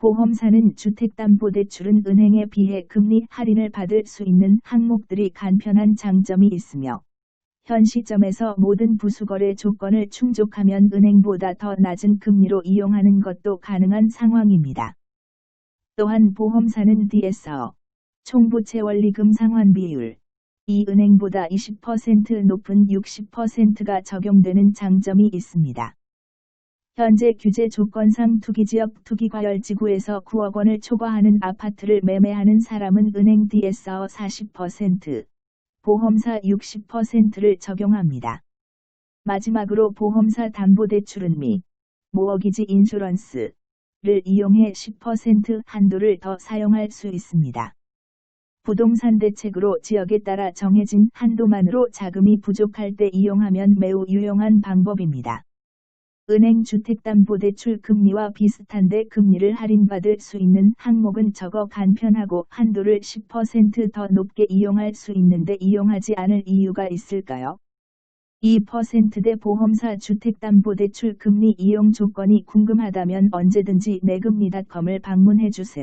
보험사는 주택담보대출은 은행에 비해 금리 할인을 받을 수 있는 항목들이 간편한 장점이 있으며 현 시점에서 모든 부수거래 조건을 충족하면 은행보다 더 낮은 금리로 이용하는 것도 가능한 상황입니다. 또한 보험사는 DSR, 총부채 원리금 상환 비율, 이 은행보다 20% 높은 60%가 적용되는 장점이 있습니다. 현재 규제 조건상 투기지역 투기과열지구에서 9억 원을 초과하는 아파트를 매매하는 사람은 은행 DSR 40%, 보험사 60%를 적용합니다. 마지막으로 보험사 담보대출은 미, 모어기지 인슈런스를 이용해 10% 한도를 더 사용할 수 있습니다. 부동산 대책으로 지역에 따라 정해진 한도만으로 자금이 부족할 때 이용하면 매우 유용한 방법입니다. 은행 주택담보대출 금리와 비슷한데 금리를 할인받을 수 있는 항목은 적어 간편하고 한도를 10%더 높게 이용할 수 있는데 이용하지 않을 이유가 있을까요? 2%대 보험사 주택담보대출 금리 이용 조건이 궁금하다면 언제든지 내금리닷컴을 방문해 주세요.